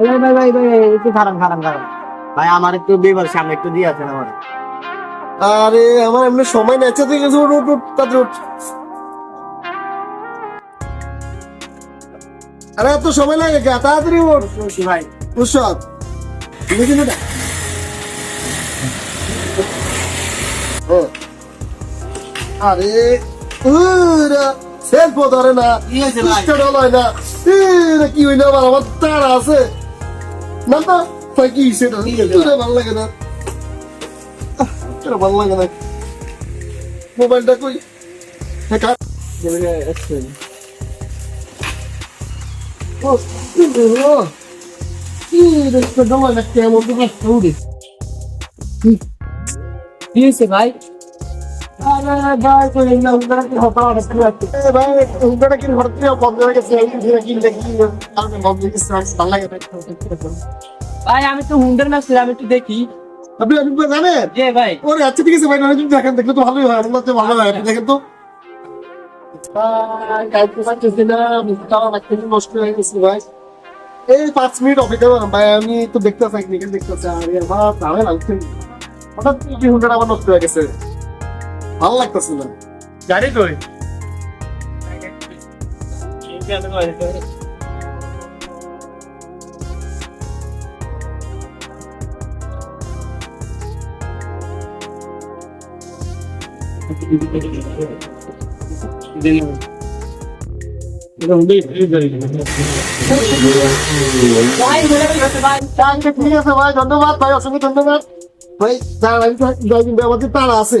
ভাই ভাই ভাই ভাই একটু খারাপ খারাপ খারাপ ভাই আমার একটু বিয়েবার সামনে একটু দিয়ে আছেন আমার? আরে আমার এমনি সময় নেই। আচ্ছা ঠিক আছে উঠ উঠ উঠ তাড়াতাড়ি উঠ। আরে এত সময় লাগে কে? তাড়াতাড়ি উঠ। ভাই। উৎসব দেখি। না ও। আরে উরা সেলফ ধরে না। কি হয়েছে ভাই? না। কি হইল আবার আমার তার আছে। না না ভাই কি সেটা কি হয়েছে এটা ভালো লাগে না। এটা ভালো লাগে না। মোবাইলটা কই? হ্যাঁ কাট ভাই? ভাই না আমি না তো হুন্ডার ম্যাচ ছিলাম একটু দেখি। আপনি আপনি জানেন? ভাই। ওরে আচ্ছা ঠিক আছে ভাই নাহলে যদি দেখেন দেখলে তো ভালোই হয় আমার তো ভালো হয় আপনি দেখেন তো। না এই পাঁচ মিনিট অপেক্ষা করুন ভাই আমি তো দেখতে চাই দেখতে চাই আরে আমার লাগছে হঠাৎ কি হুন্ডাটা আমার নষ্ট হয়ে গেছে? ভালো লাগতেছে না। গাড়ি কই। ধন্যবাদ ভাই অসংখ্য ধন্যবাদ। ভাই তারা আছে।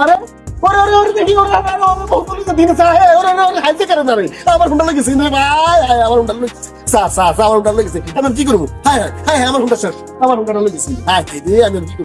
আরে ওরে ওরে ওরে দেখি ওরে ওরে ওরে বহুত পুলিশ দিন সা হে ওরে ওরে ওরে হাইতে করে না রে আমার লাগছে আমার আমার হুন্ডা লাগছে আমি কি করব হাই হাই আমার আমার লাগছে দে আমি?